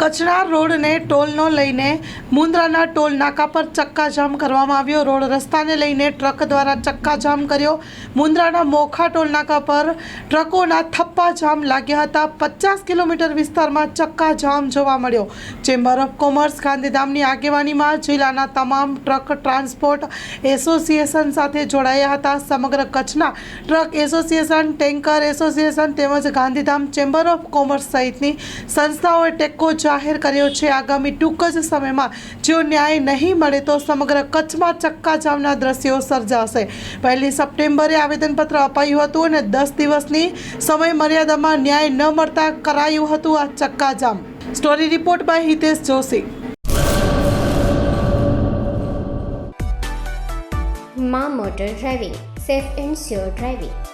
કચરા રોડને ટોલનો લઈને મુન્દ્રાના ટોલ નાકા પર ચક્કાજામ કરવામાં આવ્યો. રોડ રસ્તાને લઈને ટ્રક દ્વારા ચક્કાજામ કર્યો. મુન્દ્રાના મોખા ટોલ નાકા પર ટ્રકોના થપ્પા જામ લાગ્યા હતા. પચાસ કિલોમીટર વિસ્તારમાં ચક્કાજામ જોવા મળ્યો. ચેમ્બર ઓફ કોમર્સ ગાંધીધામની આગેવાનીમાં જિલ્લાના તમામ ટ્રક ટ્રાન્સપોર્ટ એસોસિએશન સાથે જોડાયા હતા. સમગ્ર કચ્છના ટ્રક એસોસિએશન, ટેન્કર એસોસિએશન તેમજ ગાંધીધામ ચેમ્બર ઓફ કોમર્સ સહિતની સંસ્થાઓએ ટેકો જાહેર કર્યો છે. આગામી ટૂંક જ સમયમાં જો ન્યાય નહીં મળે તો સમગ્ર કચ્છમાં ચક્કાજામના દ્રશ્યો સર્જાશે. પહેલી સપ્ટેમ્બરે આવેદનપત્ર અપાયું હતું અને દસ દિવસની સમય મર્યાદામાં ન્યાય ન મળતા કરાયું હતું આ ચક્કાજામ. Story report by Hitesh Joshi. માં motor driving, safe and sure driving.